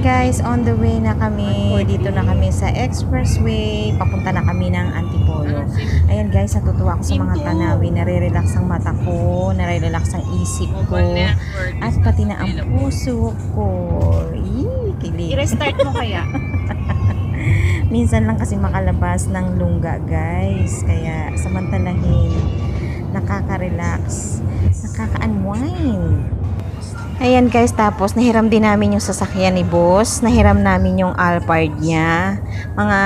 Ayan guys, on the way na kami. Dito na kami sa expressway. Papunta na kami ng Antipolo. Ayan guys, natutuwa ako sa mga tanawin. Nare-relax ang mata ko, nare-relax ang isip ko, at pati na ang puso ko. Yee, kilig. I-restart mo kaya? Minsan lang kasi makalabas ng lungga guys. Kaya samantalahin, nakaka-relax, nakaka-unwind. Ayan guys, tapos nahiram din namin yung sasakyan ni boss. Nahiram namin yung Alphard niya. Mga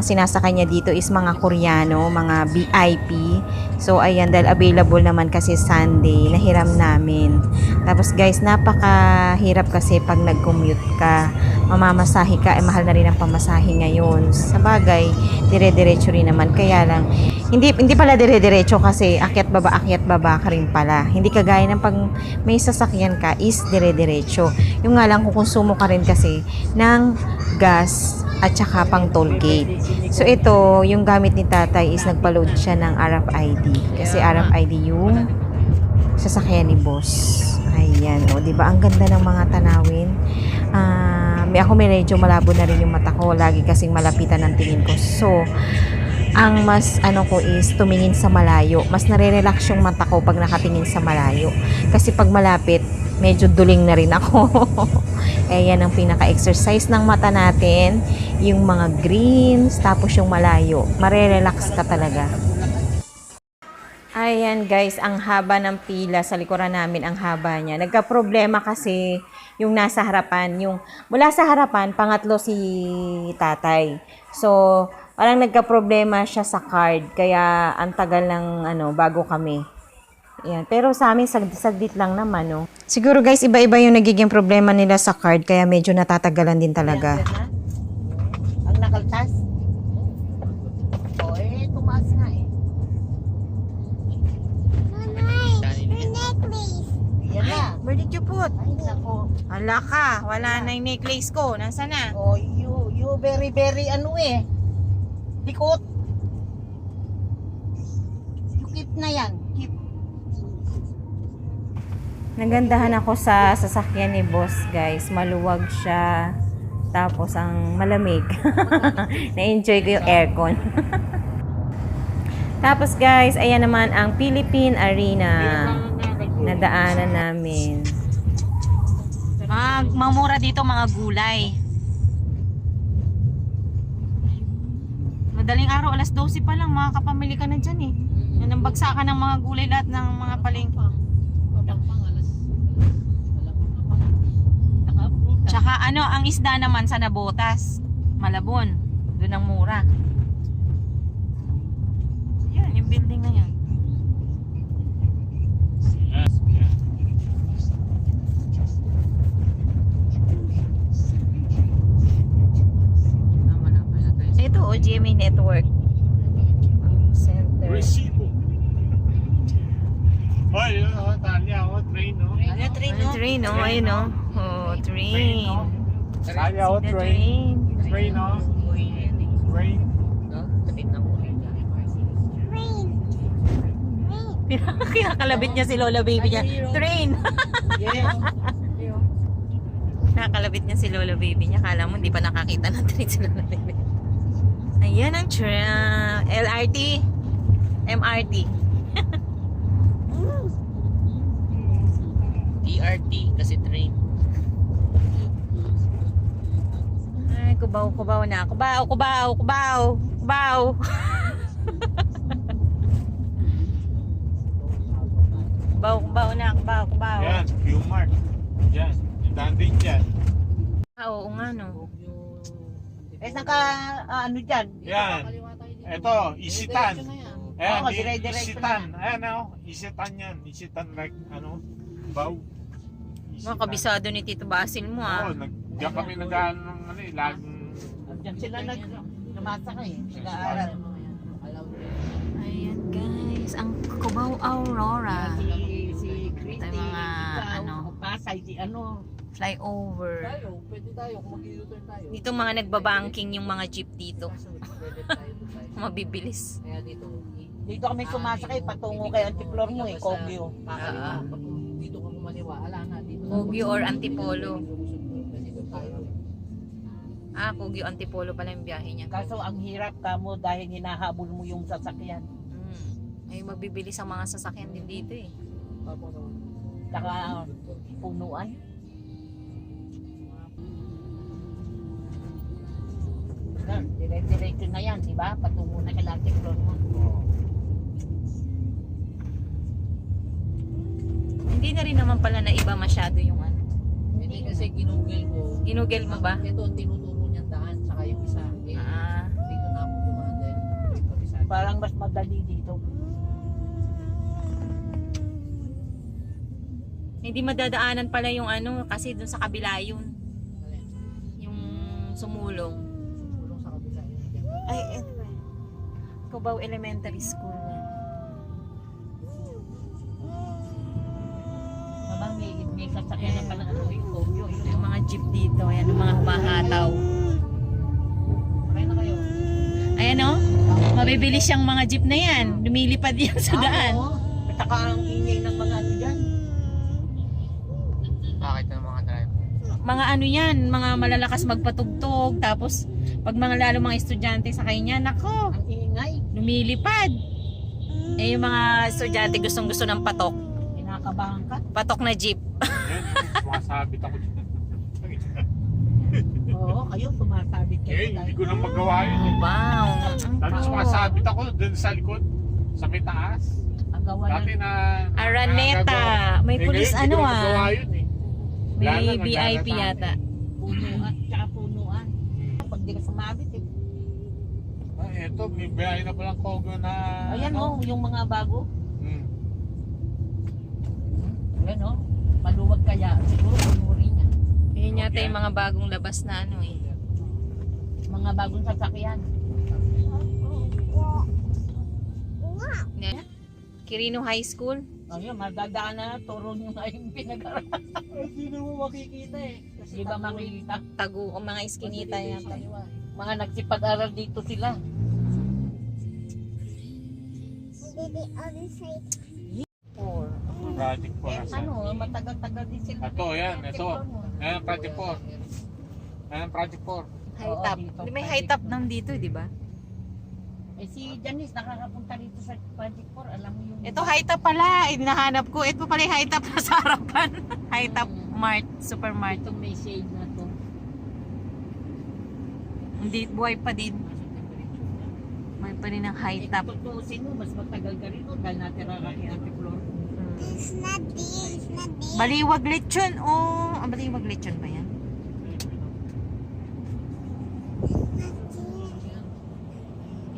sinasakay niya dito is mga Koreano, mga VIP. So ayan, dahil available naman kasi Sunday, nahiram namin. Tapos guys, napakahirap kasi pag nag-commute ka. Mamamasahe ka, eh mahal na rin ang pamasahe ngayon. Sa bagay, dire-diretso rin naman. Kaya lang, hindi hindi pala dire-diretso kasi akyat baba, akyat baba ka rin pala. Hindi kagaya ng pag may sasakyan ka is dire-diretso. Yung nga lang kukonsumo ka rin kasi ng gas at saka pang toll gate. So ito, yung gamit ni tatay is nagpa-load siya ng RFID. Kasi RFID yung sasakyan ni boss. Ayan, o, di ba? Ang ganda ng mga tanawin. Ah, may ako medyo malabo na rin yung mata ko. Lagi kasing malapitan ng tingin ko. So, ang mas ano ko is tumingin sa malayo. Mas nare-relax yung mata ko pag nakatingin sa malayo. Kasi pag malapit, medyo duling na rin ako. eh, ang pinaka-exercise ng mata natin. Yung mga greens, tapos yung malayo. Mare-relax ka talaga. Ayan guys, ang haba ng pila sa likuran namin, ang haba niya. Nagka-problema kasi yung nasa harapan, yung mula sa harapan, pangatlo si tatay. So, parang nagka-problema siya sa card, kaya ang tagal ng ano, bago kami. Ayan. Pero sa amin, sag saglit lang naman, no? Siguro guys, iba-iba yung nagiging problema nila sa card, kaya medyo natatagalan din talaga. Ang nakaltas? O, eh, tumaas nga eh. Yan na. Where did you put? Ay, nako. Ala ka, wala na yung necklace ko. Nasaan na? O, you, you very, very ano eh. Likot. Keep na yan. Keep. Nagandahan ako sa sasakyan ni boss, guys. Maluwag siya. Tapos ang malamig. Na-enjoy ko yung aircon. Tapos guys, ayan naman ang Philippine Arena. Nadaanan namin. Mga mamura dito mga gulay. Madaling araw, alas 12 pa lang, makakapamili ka na dyan eh. Yan ang bagsakan ng mga gulay lahat ng mga palengke. Tsaka ano, ang isda naman sa Nabotas, Malabon. Doon ang mura. Yan, yung building na yan. Ito, o GMA Network. Center. Recibo. Ay, yun, oh, Tanya, oh, train, no? Ano, train, Ay, train, no? Ayun, no? Oh, train. Tanya, oh, The train. train. Train, no? Train. Kinakalabit niya si Lola baby niya. Train! Nakakalabit niya si Lola baby niya. Kala mo hindi pa nakakita ng train si Lola baby. Ayan ang tra- LRT. MRT. TRT kasi train. Ay, kubaw, kubaw na. Kubaw, kubaw, kubaw, kubaw. kubaw, kubaw na, kubaw, kubaw. Yan, Q-Mart. Yan, yung danding dyan. Ah, oo nga no. Eh, saan ka, ah, ano dyan? Yan. Ito, isitan. Ayan, Oo, di- dire-diretso isitan. Ayan, oh, isitan yan. Isitan like, ano, baw. Mga kabisado ni Tito Basil mo ah. Oo, nag, diyan kami nag-ano ng ano eh, laging Diyan sila nag, lumasaka eh. Nag-aaral. Ayan guys, ang Cubao Aurora. Si, si Christy, Ito yung mga, ikaw, ano, Pasay, si ano. Flyover. Tayo, pwede tayo kung mag-u-turn tayo. Dito mga nagbabanking yung mga jeep dito. Pwede tayo tayo. Mabibilis. Kaya dito, Dito kami sumasakay patungo kay Antiplor mo eh, Kogyo. kakaliwa. Pag dito ka kumaliwa, ala na. Dito Kogyo or Antipolo. Ah, Kugyo Antipolo pala yung biyahe niya. Kaso ang hirap ka mo dahil hinahabol mo yung sasakyan. Hmm. Ay, mabibilis ang mga sasakyan din dito eh. Tsaka punuan. Yan, dire-diretso na yan, di ba? Patungo na kay Latte Flor mo. Oo. Hindi na rin naman pala na iba masyado yung ano. Hindi kasi ginugel ko. Ginugel mo ba? Ito tinuturo niyang daan, saka yung isa. Eh, Ah, dito na ako dumaan dahil. Parang mas madali dito. hindi madadaanan pala yung ano kasi dun sa kabila yun. Yung sumulong. Ay, eh. Cubao Elementary School. Mama, may, may sasakyan na pala ano yung Tokyo. Yung mga jeep dito, ayan, yung mga humahataw. Kaya na kayo. Ayan o, mabibilis siyang mga jeep na yan. Lumilipad yan sa daan. Oo. At saka ang ingay ng mga ano dyan. Bakit ng mga driver? Mga ano yan, mga malalakas magpatugtog. Tapos, pag mga lalo mga estudyante sa kanya, nako, Ang ingay. lumilipad. Eh, yung mga estudyante gustong gusto ng patok. Kinakabahan ka. Patok na jeep. Sumasabit ako dyan. Oo, kayo sumasabit kayo. Eh, hindi ko na magawa yun eh. Wow. Dati sumasabit ako dun sa likod, sa may taas. Ang gawa Dati na... Araneta. May Eh, pulis ngayon, hindi ano ko magawa ah. yun May VIP naglalata. yata. punuan. Tsaka punuan. Pag di ka sumabit eh. Ah, eto, may biyahe na palang kogo na... Ayan ano. oh, yung mga bago. Hmm. Ayan oh. Maluwag kaya. Siguro panuri niya. Yun yata yung mga bagong labas na ano eh. Mga bagong sasakyan. Quirino High School. Ayun, madadaan na. Turo nyo nga yung pinag-aralan. Hindi na mo makikita eh. Kasi Di ba makikita? Tagu o mga iskinita yata. Mga nagsipag-aral dito sila. Or, Project 4. ano, matagal-tagal din sila. Ito, yan, ito. Ayan, Project 4. Ayan, Project 4. High top. May high top nang dito, di ba? Eh si Janice nakakapunta dito sa Project 4. Alam mo yung... Ito high top pala. Hinahanap ko. Ito pala yung high top na sa harapan. high top mart, supermart. Itong may shade na to. Hindi, buhay pa din. Buhay pa rin ang high Eh, top. kung tutuusin mo, mas matagal ka rito dahil natira ka kay Ate Flor. Baliwag lechon. Oh, baliwag lechon ba yan?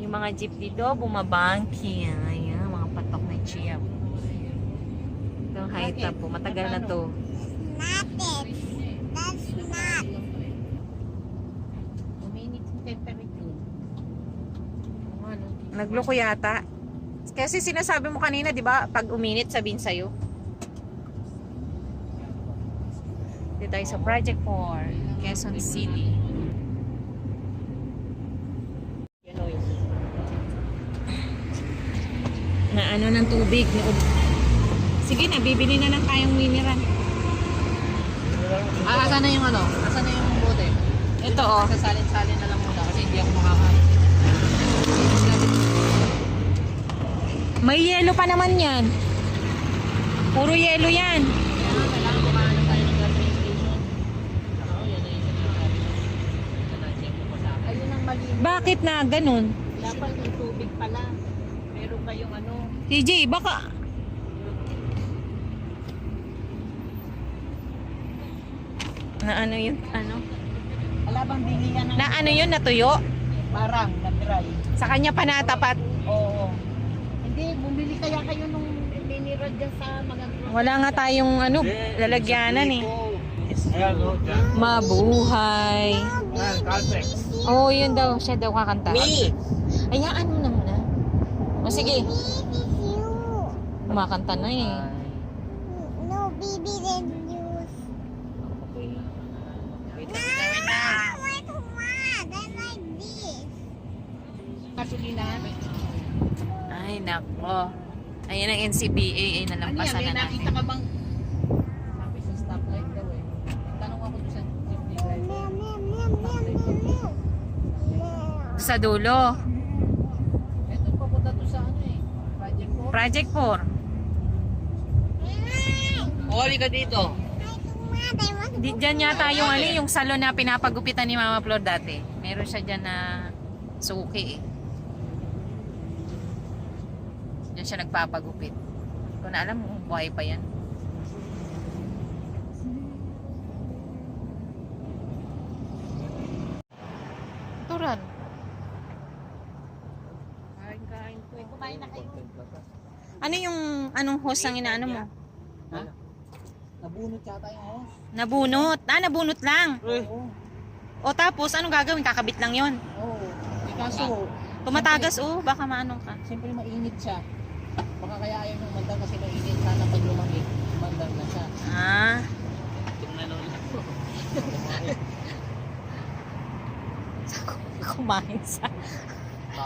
Yung mga jeep dito, bumabangki. Ayan, mga patok na chiya. Ito ang high top po. Matagal na to. Uminit yung temperature. Ano? Nagloko yata. Kasi sinasabi mo kanina, di ba, pag uminit, sabihin sa'yo. Dito tayo sa Project 4, Quezon City. Yan o yun. Na ano ng tubig. Sige na, bibili na ng kayang mineral. Ah, asan na yung ano? Asan na yung bote? Ito oh. Sasalin-salin na lang muna kasi hindi ako makakain. May yelo pa naman yan. Puro yelo yan. Kaya kailangan kumahanap TJ, baka... Na ano yun? Ano? Wala bang bilihan ng Na ano yun? Natuyo? parang na dry? Sa kanya pa natapat. Oo. Hindi, bumili kaya kayo nung mineral dyan sa mga Wala nga tayong ano, lalagyanan eh. Oh. Mabuhay. Oo, oh, yun daw. Siya daw kakanta. Me! Ayaan mo na muna. O sige. Kumakanta na eh. No, baby, then use. Wait, No, wait, what? I like this. Kasulina. Ay, nako. Ayan ang NCBA ay Ano yan, nalampasan may na natin. nakita ka bang sa eh. Dulo. Ito papunta to sa ano eh. Project po. Project 4. Huli ka dito. Di, dyan yata yung ano, yung salon na pinapagupitan ni Mama Flor dati. Meron siya dyan na suki eh. Diyan siya nagpapagupit. Hindi ko na alam kung buhay pa yan. Turan. Kain-kain po. Kumain na kayo. Ano yung anong host ang inaano mo? Nabunot yata yung host. Nabunot. Ah, nabunot lang. Oo. O tapos, anong gagawin? Kakabit lang yon. Oo. Eh, kaso, Tumatagas, oh. Baka maanong ka. siyempre mainit siya. Baka kaya ayaw nung mandal kasi mainit. Sana pag lumamig, mandal na siya. Ah. Kumain sa...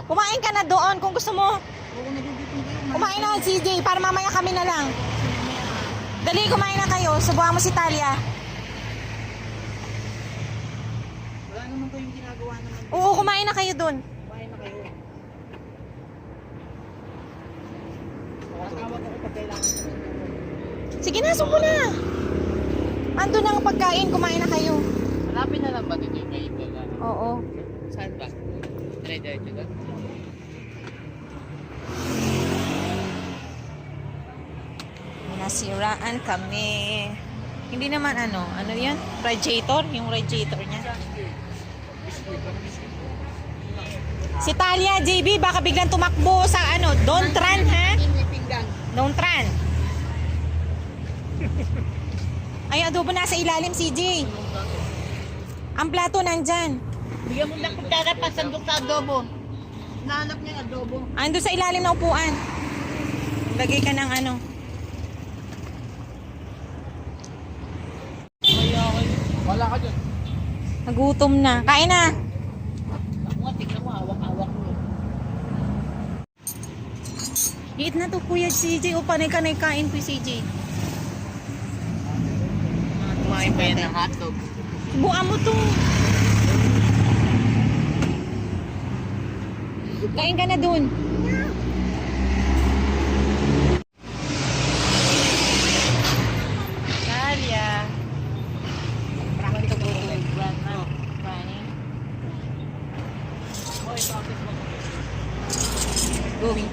Kumain ka na doon kung gusto mo. Oo, nagugutom kayo. Kumain na, CJ, para mamaya kami na lang. Dali, kumain na kayo. Subuhan mo si Talia. Wala naman kayong ginagawa naman. Oo, kumain na kayo doon. Kumain na kayo. Tatawag ako pag kailangan Sige na, subo na. Ando na ang pagkain, kumain na kayo. Malapit na lang ba dito yung kayo? Oo. Saan ba? Dire-diretso doon? Nasiraan kami. Hindi naman ano, ano yan? Radiator? Yung radiator niya. Si Talia, JB, baka biglang tumakbo sa ano, Don Tran, ha? Don Tran. Ay, adobo nasa ilalim, CJ. Ang plato nandyan. Bigyan mo lang kutsara pa sandok sa adobo. Nahanap niya yung adobo. Ando sa ilalim ng upuan. Lagay ka ng ano. Wala ka dyan. Nagutom na. Kain na. Ako nga, tignan mo, hawak-hawak mo. Liit na to, Kuya CJ. O, panay ka na kain ko, CJ. Kumain pa yan ng hotdog. Buka mo to. Kain ka na dun. Talia. Pranto gutom. Grandma. Crying.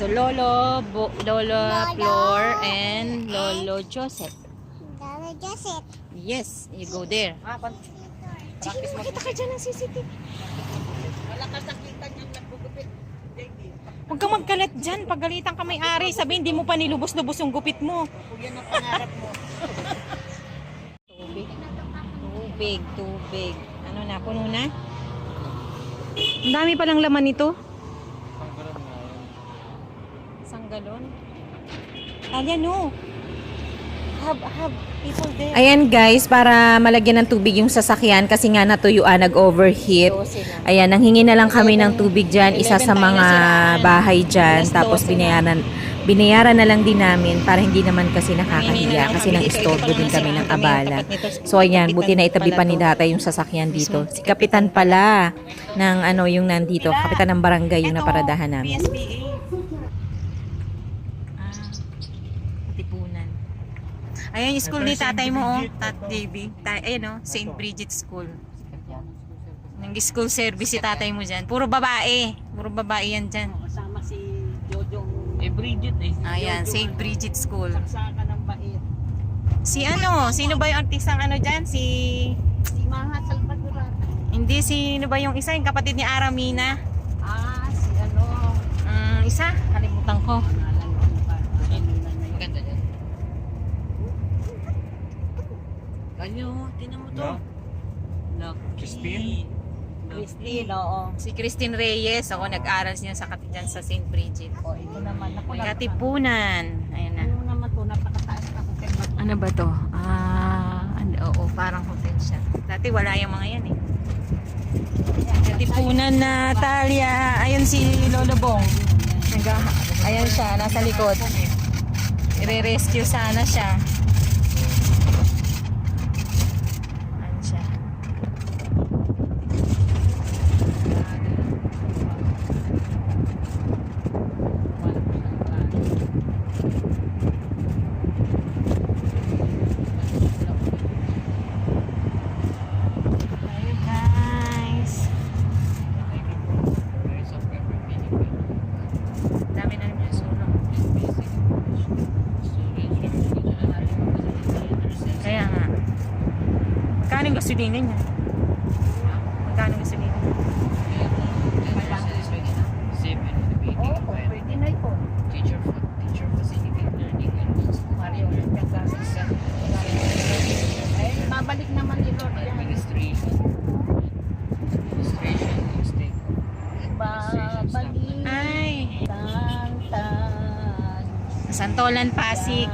Going to Lolo, Bo- Lolo Flor, and Lolo Joseph. Dala Joseph. Yes, you go there. Sige, makita ka dyan ng CCTV. Wala kasakitan yung naggugupit. Huwag kang magkalat dyan. Pagalitan ka may-ari, sabihin hindi mo pa nilubos-lubos yung gupit mo. Kung yan ang pangarap mo. Tubig. Tubig, tubig. Ano na, puno na? Ang dami palang laman nito. Isang galon. Talia, no. Have, have people there. Ayan guys, para malagyan ng tubig yung sasakyan kasi nga natuyuan, nag-overheat. Ayan, nanghingi na lang kami ng tubig dyan, isa sa mga bahay dyan. Tapos binayaran, binayaran na lang din namin para hindi naman kasi nakakahiya kasi nang istorbo din kami ng abala. So ayan, buti na itabi pa ni data yung sasakyan dito. Si kapitan pala ng ano yung nandito, kapitan ng barangay yung naparadahan namin. Ah, Katipunan. Ayan yung school ni tatay mo, oh. Tat JB. Ta ayan, oh. St. Bridget School. Nang school service si tatay mo dyan. Puro babae. Puro babae yan dyan. Kasama si Jojo. Eh, Bridget eh. Ayan, St. Bridget School. Saka ng bait. Si ano? Sino ba yung artistang ano dyan? Si... Si Maha Salvador. Hindi, sino ba yung isa? Yung kapatid ni Aramina. Ah, si ano. Um, isa? Kalimutan ko. Pangalan mo ano ba? Kanina na yun. Maganda dyan. Kanyo, tinan mo to. No? Lucky. Christine? Christine, oo. Si Christine Reyes. Ako nag-aral niya sa katijan sa St. Bridget. O, ito naman. Ako May katipunan. Ayan na. Ano naman to, napakataas na hotel. Ano ba to? Ah, ano, oo, parang hotel siya. Dati wala yung mga yan eh. Katipunan na Talia. Ayun si Lolo Bong. Ayan siya, nasa likod. I-rescue sana siya. gasolina niya? Magkano gasolina? Seven. Oo, oh, pwede na ito. Teacher for teacher facility learning and Mario, nagkasasis ka. Eh, babalik naman ni Lord yan. administration. Administration mistake. Babalik. Ay, Tantan. Santolan, Pasig.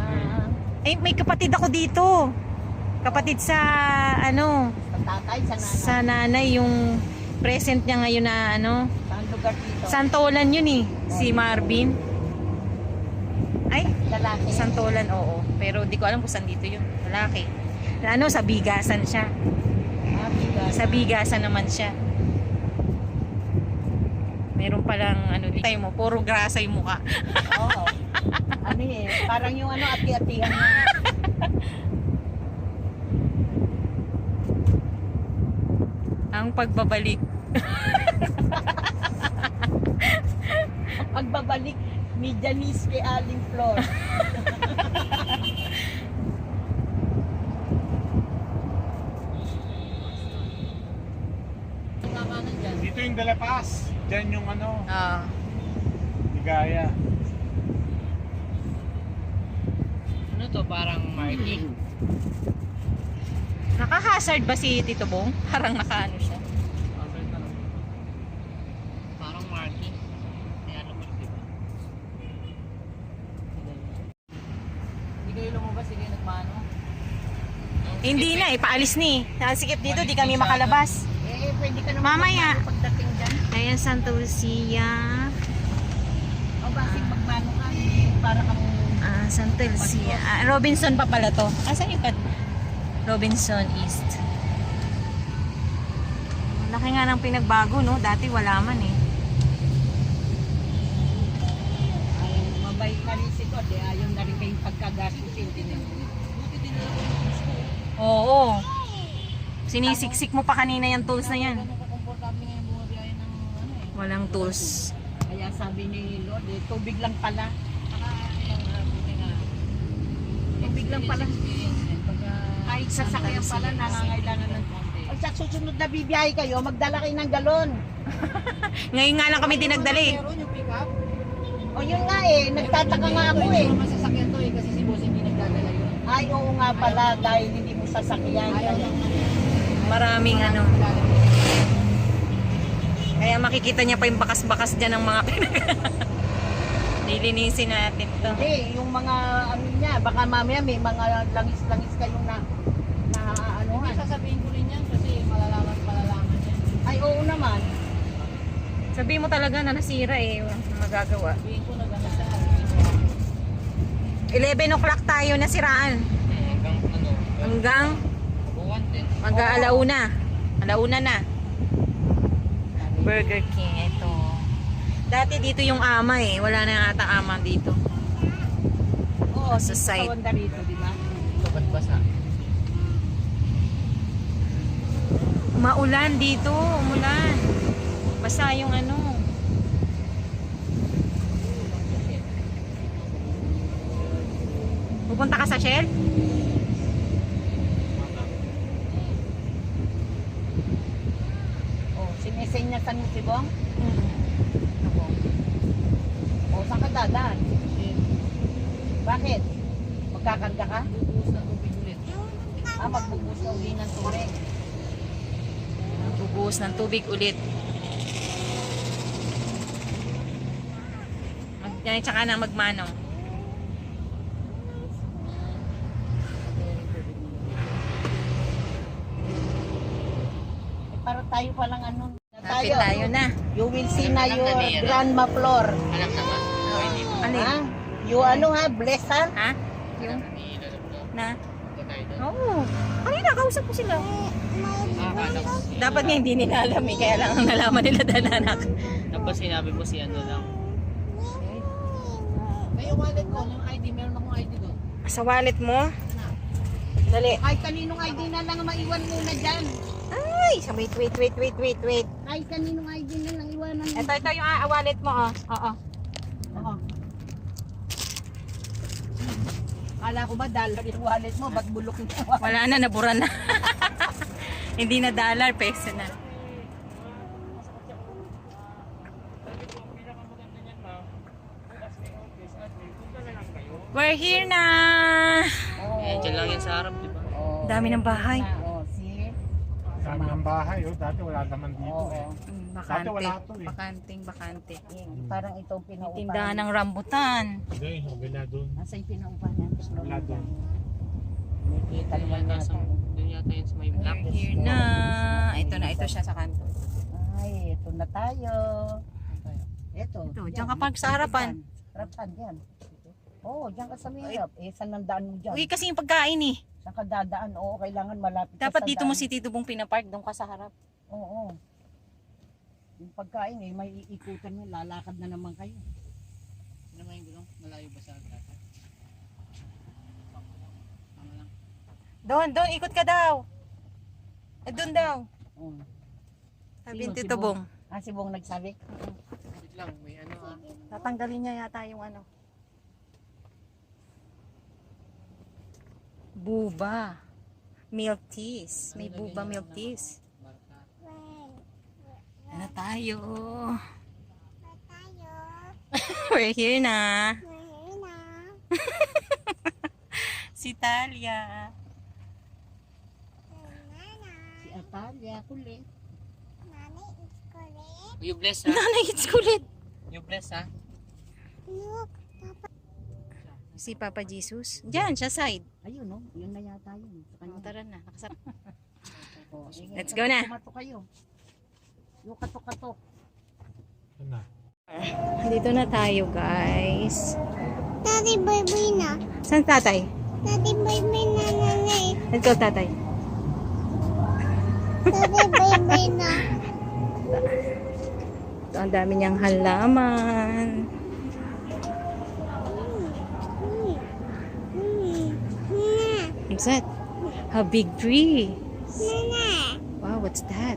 Ay, may kapatid ako dito. Kapatid sa, ano, Sa tatay, sa nanay. sa nanay, yung present niya ngayon na, ano, Saan lugar dito? Santolan yun eh, si Marvin. Ay, Lalaki. Santolan, oo. Pero di ko alam kung saan dito yun. Lalaki. Ano, sa Bigasan siya. Ah, bigas. Sa Bigasan naman siya. Meron palang, ano, tayo mo, puro grasa yung mukha. Oo. Ano eh, parang yung ano, ati-atihan na. Ang pagbabalik. Pagbabalik ni Janice kay Aling Flor. Dito yung Dalapas. Diyan yung ano, Ah. Ligaya. Ano to? Parang marking. Naka-hazard ba si Tito Bong? Parang naka-ano siya. Parang marking. Kaya ano ba? Diba? Hindi kayo lumabas, kayo nagmano. Hindi na, eh, paalis ni. Nasikip dito, di kami makalabas. Eh, pwede ka naman Mamaya. magmano. Ayan, Santa Lucia. O basig magmano ka. Para kang Ah, Santa Lucia. Ah, Robinson pa pala to. Asan yung pad? Robinson East. Laki nga ng pinagbago, no? Dati wala man eh. ay, mabait na rin si God. Eh, ayaw na rin kayong pagkagastusin. Tingnan mo. Oo. Sinisiksik mo pa kanina yung tools na yan. Komportable nga yung bumabiyahe ng ano eh. Walang tools. Kaya sabi ni Lord, eh, tubig lang pala. Tubig lang pala. Din. Ay, sasakyan pala, nangangailangan ng. Pag sa susunod na bibiyahe kayo, magdala kayo ng galon. Ngayon nga lang kami dinagdali. Meron yung pick up. O yun nga eh, nagtataka nga ako eh. Hindi naman sasakyan to eh, kasi si boss hindi nagdadala yun. Ay, oo nga pala, dahil hindi mo sasakyan. Lang Maraming ano. Kaya makikita niya pa yung bakas-bakas dyan ng mga pinag... Nilinisin natin to. Hindi, yung mga ano niya, baka mamaya may mga langis-langis kayong na na ano Hindi sasabihin ko rin yan kasi malalaman, malalaman yan. Ay, oo naman. Sabi mo talaga na nasira eh. Magagawa. Sabihin ko na gano'n sa 11 o'clock tayo nasiraan. hanggang ano, Hanggang mag-alauna. Alauna na. Burger King, ito. Dati dito yung ama eh. Wala na ata ama dito. Oo, Sa dito site. Sa rito, di ba? Ba't basa? Maulan dito. Umulan. Basta yung ano. Pupunta ka sa Shell? Oh, sinisenyasan mo si Bong? O, saan ka dadaan? Bakit? Magkakarga ka? Bubuhos ng tubig ulit. Ah, magbubuhos na uli ng tubig. Bubuhos ng tubig ulit. Yan, tsaka na magmanong. Eh, para tayo palang ano. na Lapit tayo na. You will see na your grandma floor. Alam na ba? O hindi mo. Alin? Ha? You ano ha? Bless ha? Ha? Alam na Oo. Kanina, kausap ko sila. Ah, Dapat nga hindi nila alam eh. Kaya lang ang nalaman nila dananak. Tapos sinabi mo si ano lang. Ay, yung wallet ko, yung ID, meron akong ID doon. Sa wallet mo? Dali. Ay, kaninong ID na lang maiwan muna dyan. Ay, sa wait, wait, wait, wait, wait, wait. Ay, kaninong ID na lang iwanan mo. Ito, ito yung ah, wallet mo, oh. Oo. Oo. Kala ko ba dahil yung wallet mo, ba't bulok yung wallet? Wala na, nabura na. Hindi na dollar, peso na. We're here na! Eh, dyan lang yan sa harap, di ba? Oh. Dami ng bahay. Oh, see? Sabi ng bahay, oh, dati wala naman dito. Oo. eh. Mm, Dati bakante. wala to eh. Bakanting, bakante. Eh, Parang itong pinaupahan. Tindahan ng rambutan. Hindi, wala doon. Asa yung pinaupahan niya? Wala doon. Nakikita Doon naman yata, sa, natin. doon yata yun sa may black. We're here na. Ito na, ito siya sa kanto. Ay, ito na tayo. Ito. Ito, yan. diyan ka park sa harapan. Harapan, yan. Oo, oh, diyan ka sa mahirap. Eh, saan ang daan mo dyan? Uy, kasi yung pagkain eh. Saan ka dadaan? Oo, kailangan malapit ka Dapat dito daan. mo si Tito Bong pinapark, doon ka sa harap. Oo. Yung pagkain eh, may iikutan mo, lalakad na naman kayo. Ano naman yung gulong? Malayo ba sa? Tama lang. Doon, doon, ikot ka daw. Eh, doon daw. Oo. Sabi Sino, ni si Tito Bong? Bong. Ah, si Bong nagsabi? Wait lang, may ano ah. Tatanggalin niya yata yung ano. Buba. Milk teas. May buba milk teas. Ano tayo? Tayo. We're here na. Mahina. Si Talia. Nana. Si Atalia, kulit. Nani is correct. You bless ha? Nanay, it's kulit. You bless ha? Look. Si Papa Jesus. Diyan, siya side. Ayun, no? Yun na yata yun. Sa kanya. Oh, tara na. Nakasap. Oo, eh, Let's go na. Kumato kayo. Yung katok-katok. Ano na? Dito na tayo, guys. Daddy baby na. Saan tatay? Daddy baby na nanay. Let's go, tatay. Daddy baby na. Ito, ang dami niyang halaman. Hmm. Hmm. Nana. What's that? A big tree. Nana. Wow, what's that?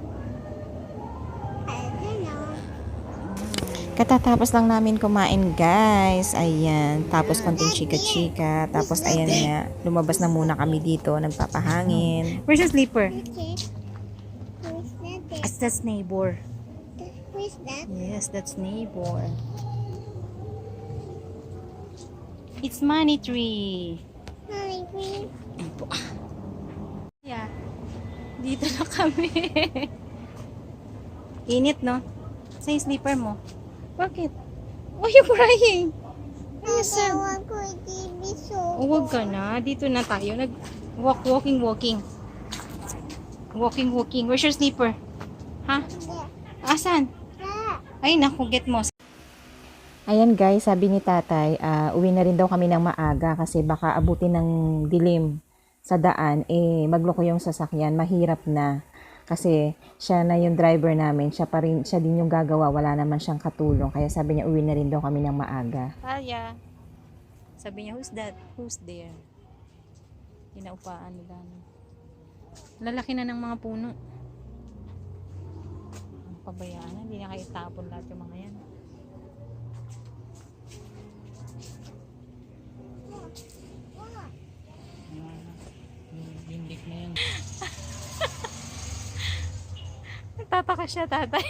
Katatapos lang namin kumain guys. Ayan. Tapos konting chika-chika. Tapos ayan nga. Lumabas na muna kami dito. Nagpapahangin. Where's the sleeper? That? That's, neighbor. Who's that? Yes, that's neighbor. It's money tree. Mommy, green. Yeah. Dito na kami. Init, no? Sa yung sleeper mo. Bakit? Why you crying? Nagawa ko TV show. Oh, wag ka na. Dito na tayo. Nag walk, walking, walking. Walking, walking. Where's your sleeper? Ha? Asan? Ay, naku, get mo. Ayan guys, sabi ni tatay, ah, uwi na rin daw kami ng maaga kasi baka abutin ng dilim sa daan, eh magloko yung sasakyan, mahirap na. Kasi siya na yung driver namin, siya pa rin, siya din yung gagawa, wala naman siyang katulong. Kaya sabi niya, uwi na rin daw kami ng maaga. Kaya. Sabi niya, who's that? Who's there? Kinaupaan nila. Lalaki na ng mga puno. Ang pabayaan na, hindi na kayo tapon lahat yung mga yan. Bindik na yan. Nagtataka siya, tatay.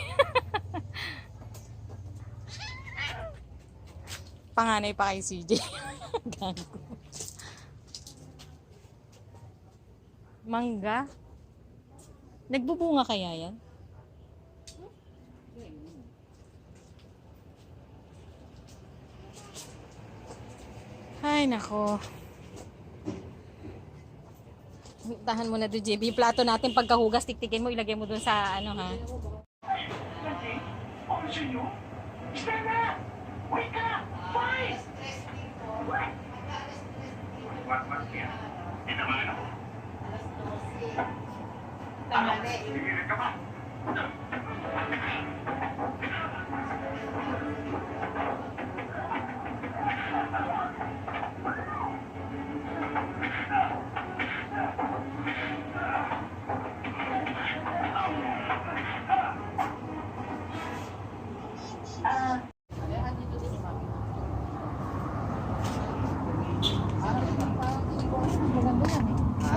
Panganay pa kay CJ. Gago. Mangga? Nagbubunga kaya yan? Ay, nako. Tahan mo na doon, JB. Yung plato natin, pagkahugas, tiktikin mo, ilagay mo doon sa ano, ha? Maganda yan eh.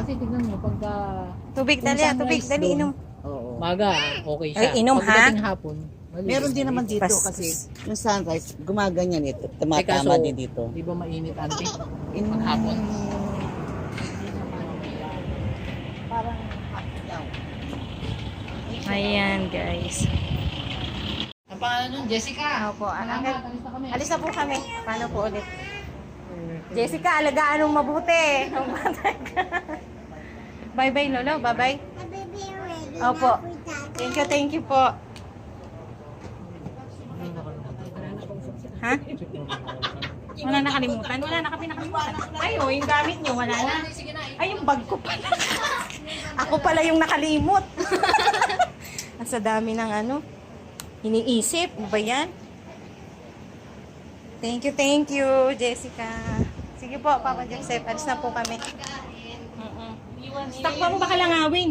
Kasi tignan mo, pagka Tubig, dali, ah, tubig, dali, inom. Oo. Maga, okay siya. Ay, inom, ha? Pagdating hapon, malinis. Meron din naman dito Pas- kasi yung sunrise, gumaganyan ito. Eh, Tumatama din dito. Di ba mainit, ante? In, Maghapon. Parang. Ayan, guys. Ang pangalan nun, Jessica. Opo, Salamat, Uncle. alis na kami. Alis na po kami. Paano po ulit? Jessica, alagaan mong mabuti. Bye-bye, Lolo. Bye-bye. Opo. Thank you, thank you po. Ha? Wala nakalimutan? Wala na kami nakalimutan. Ay, oh, yung gamit niyo, wala na. Ay, yung bag ko pala. Ako pala yung nakalimot. Nasa dami ng ano, iniisip. Ano ba yan? Thank you, thank you, Jessica. Sige po, Papa Joseph. Alis na po kami. Mm-mm. Stock pa mo baka langawin.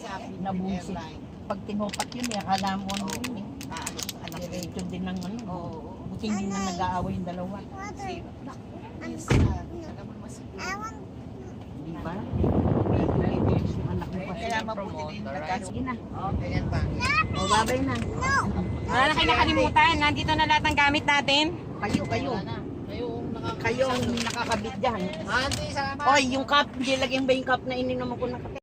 Sabi na busi. Pag tinupat yun, eh, akala mo ano yun eh. Anak diretso din ng ano. Buti hindi na nag-aaway yung dalawa. Want Di ba? Kaya mabuti din nagkasige na. Okay, yan pa. O, babay na. Wala na kayo nakalimutan. Nandito na lahat ng gamit natin. Kayo, kayo. Kayo ang naka- Kayo ang nakakabit dyan. Ante, sama. Oy, yung cup, hindi lagyan ba yung cup na ininom ko na kape?